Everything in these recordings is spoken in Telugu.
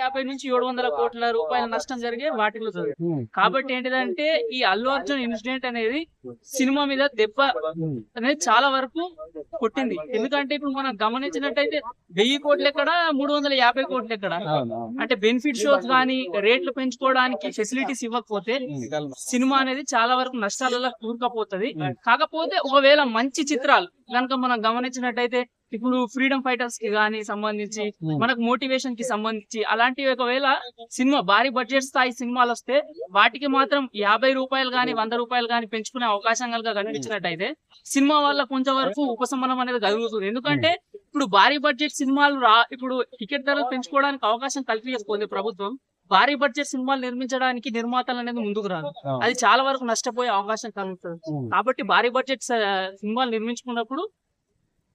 యాభై నుంచి ఏడు వందల కోట్ల రూపాయల నష్టం జరిగే వాటిలో జరుగుతుంది కాబట్టి ఏంటిదంటే ఈ అల్లు అర్జున్ ఇన్సిడెంట్ అనేది సినిమా మీద దెబ్బ అనేది చాలా వరకు కొట్టింది. ఎందుకంటే ఇప్పుడు మనం గమనించినట్టయితే వెయ్యి కోట్లు ఎక్కడ మూడు వందల యాభై కోట్లు ఎక్కడ? అంటే బెనిఫిట్ షోస్ కానీ రేట్లు పెంచుకోవడానికి ఫెసిలిటీస్ ఇవ్వకపోతే సినిమా అనేది చాలా వరకు నష్టాలలో కూరుకపోతుంది. కాకపోతే ఒకవేళ మంచి చిత్రాలు కనుక మనం గమనించినట్టయితే ఇప్పుడు ఫ్రీడమ్ ఫైటర్స్కి గానీ సంబంధించి మనకు మోటివేషన్కి సంబంధించి అలాంటివి ఒకవేళ సినిమా భారీ బడ్జెట్ స్థాయి సినిమాలు వస్తే వాటికి మాత్రం యాభై రూపాయలు గానీ వంద రూపాయలు గానీ పెంచుకునే అవకాశం కనుక కనిపించినట్టయితే సినిమా వల్ల కొంచెం వరకు ఉపశమనం అనేది కలుగుతుంది. ఎందుకంటే ఇప్పుడు భారీ బడ్జెట్ సినిమాలు రా ఇప్పుడు టికెట్ ధరలు పెంచుకోవడానికి అవకాశం కల్పించకపోతే ప్రభుత్వం. భారీ బడ్జెట్ సినిమాలు నిర్మించడానికి నిర్మాతలు అనేది ముందుకు రాదు అది చాలా వరకు నష్టపోయే అవకాశం కలుగుతుంది. కాబట్టి భారీ బడ్జెట్ సినిమాలు నిర్మించుకున్నప్పుడు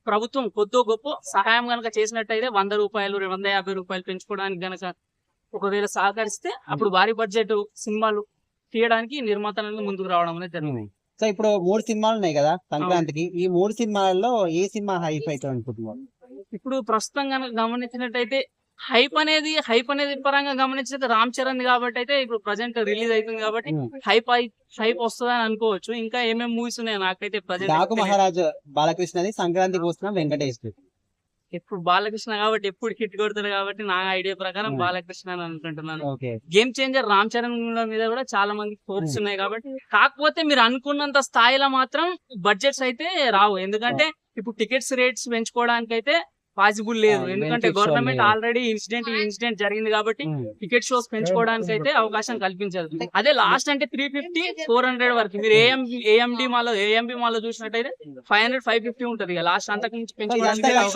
ప్రభుత్వం కొద్దో గొప్ప సహాయం గనక చేసినట్టయితే వంద రూపాయలు వంద యాభై రూపాయలు పెంచుకోవడానికి గనక ఒకవేళ సహకరిస్తే అప్పుడు భారీ బడ్జెట్ సినిమాలు తీయడానికి నిర్మాతలు అనేది ముందుకు రావడం అనేది జరిగింది సో ఇప్పుడు మూడు సినిమాలు ఉన్నాయి కదా సంక్రాంతికి. ఈ మూడు సినిమాలలో ఏ సినిమా హైప్ అనుకుంటున్నారు ఇప్పుడు ప్రస్తుతం కనుక గమనించినట్టయితే హైప్ అనేది హైప్ అనేది పరంగా గమనించినట్టు రామ్ చరణ్ కాబట్టి అయితే ఇప్పుడు ప్రజెంట్ రిలీజ్ అవుతుంది కాబట్టి హైప్ హైప్ వస్తుందని అనుకోవచ్చు. ఇంకా ఏమేమి మూవీస్ ఉన్నాయి నాకైతే ప్రజెంట్ మహారాజ్ బాలకృష్ణది సంక్రాంతికి వస్తున్న వెంకటేష్ ఇప్పుడు బాలకృష్ణ కాబట్టి ఎప్పుడు హిట్ కొడతారు కాబట్టి నా ఐడియా ప్రకారం. బాలకృష్ణ అని అనుకుంటున్నాను. గేమ్ చేంజర్ రామ్ చరణ్ మీద కూడా చాలా మంది హోప్స్. ఉన్నాయి కాబట్టి కాకపోతే మీరు అనుకున్నంత స్థాయిలో మాత్రం బడ్జెట్స్ అయితే రావు. ఎందుకంటే ఇప్పుడు టికెట్స్ రేట్స్ పెంచుకోవడానికి అయితే పాసిబుల్ లేదు. ఎందుకంటే గవర్నమెంట్. ఆల్రెడీ ఇన్సిడెంట్ ఇన్సిడెంట్ జరిగింది కాబట్టి టికెట్ షోస్ పెంచుకోవడానికి అయితే అవకాశం కల్పించదు అదే లాస్ట్ అంటే త్రీ ఫిఫ్టీ ఫోర్ హండ్రెడ్ వరకు. మీరు ఏఎం ఏఎండి మాలో ఏఎంబి మాలో చూసినట్టయితే ఫైవ్ హండ్రెడ్ ఫైవ్ ఫిఫ్టీ ఉంటది లాస్ట్ అంతకు మించి పెంచుకోవడానికి